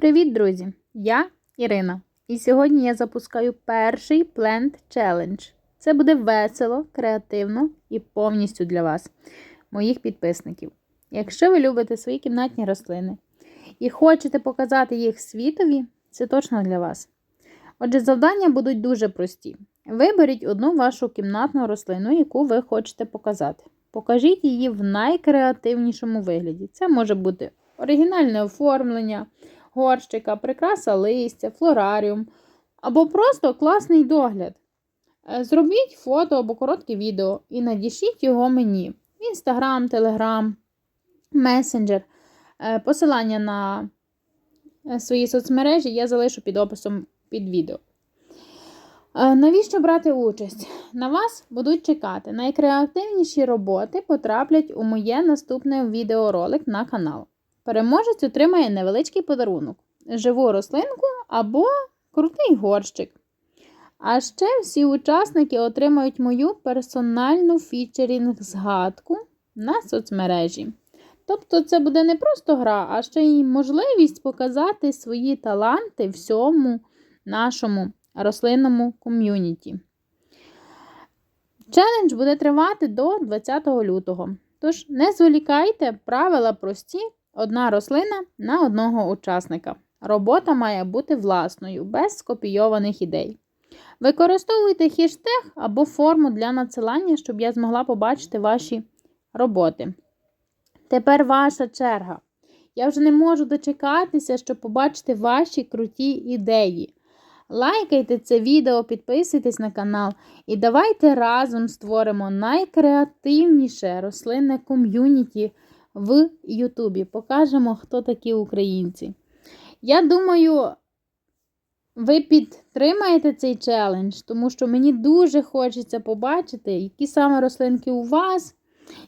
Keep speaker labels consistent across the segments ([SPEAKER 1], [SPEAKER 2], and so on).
[SPEAKER 1] Привіт, друзі! Я Ірина. І сьогодні я запускаю перший Plant Challenge. Це буде весело, креативно і повністю для вас, моїх підписників. Якщо ви любите свої кімнатні рослини і хочете показати їх світові, це точно для вас. Отже, завдання будуть дуже прості. Виберіть одну вашу кімнатну рослину, яку ви хочете показати. Покажіть її в найкреативнішому вигляді. Це може бути оригінальне оформлення, горщика, прикраса листя, флораріум або просто класний догляд. Е, Зробіть фото або коротке відео і надішліть його мені Telegram, Messenger. Е, Посилання на е, свої соцмережі я залишу під описом під відео. Е, Навіщо брати участь? На вас будуть чекати. Найкреативніші роботи потраплять у моє наступне відеоролик на канал. Переможець отримає невеличкий подарунок: живу рослинку або крутий горщик. А ще всі учасники отримають мою персональну фічерінг-згадку на соцмережі. Тобто це буде не просто гра, а ще й можливість показати свої таланти всьому нашому рослинному ком'юніті. Челендж буде тривати до 20 лютого. Тож не зволікайте, правила прості: одна рослина на одного учасника. Робота має бути власною, без скопійованих ідей. Використовуйте хештег або форму для надсилання, щоб я змогла побачити ваші роботи. Тепер ваша черга. Я вже не можу дочекатися, щоб побачити ваші круті ідеї. Лайкайте це відео, підписуйтесь на канал і давайте разом створимо найкреативніше рослинне ком'юніті в Ютубі. Покажемо, хто такі українці. Я думаю, ви підтримаєте цей челендж, тому що мені дуже хочеться побачити, які саме рослинки у вас,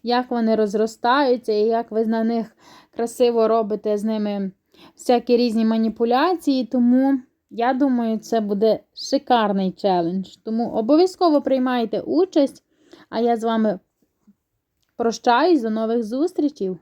[SPEAKER 1] як вони розростаються, і як ви на них красиво робите з ними всякі різні маніпуляції. Тому. Я думаю, це буде шикарний челендж. Тому обов'язково приймайте участь. А я з вами прощаюсь до нових зустрічей.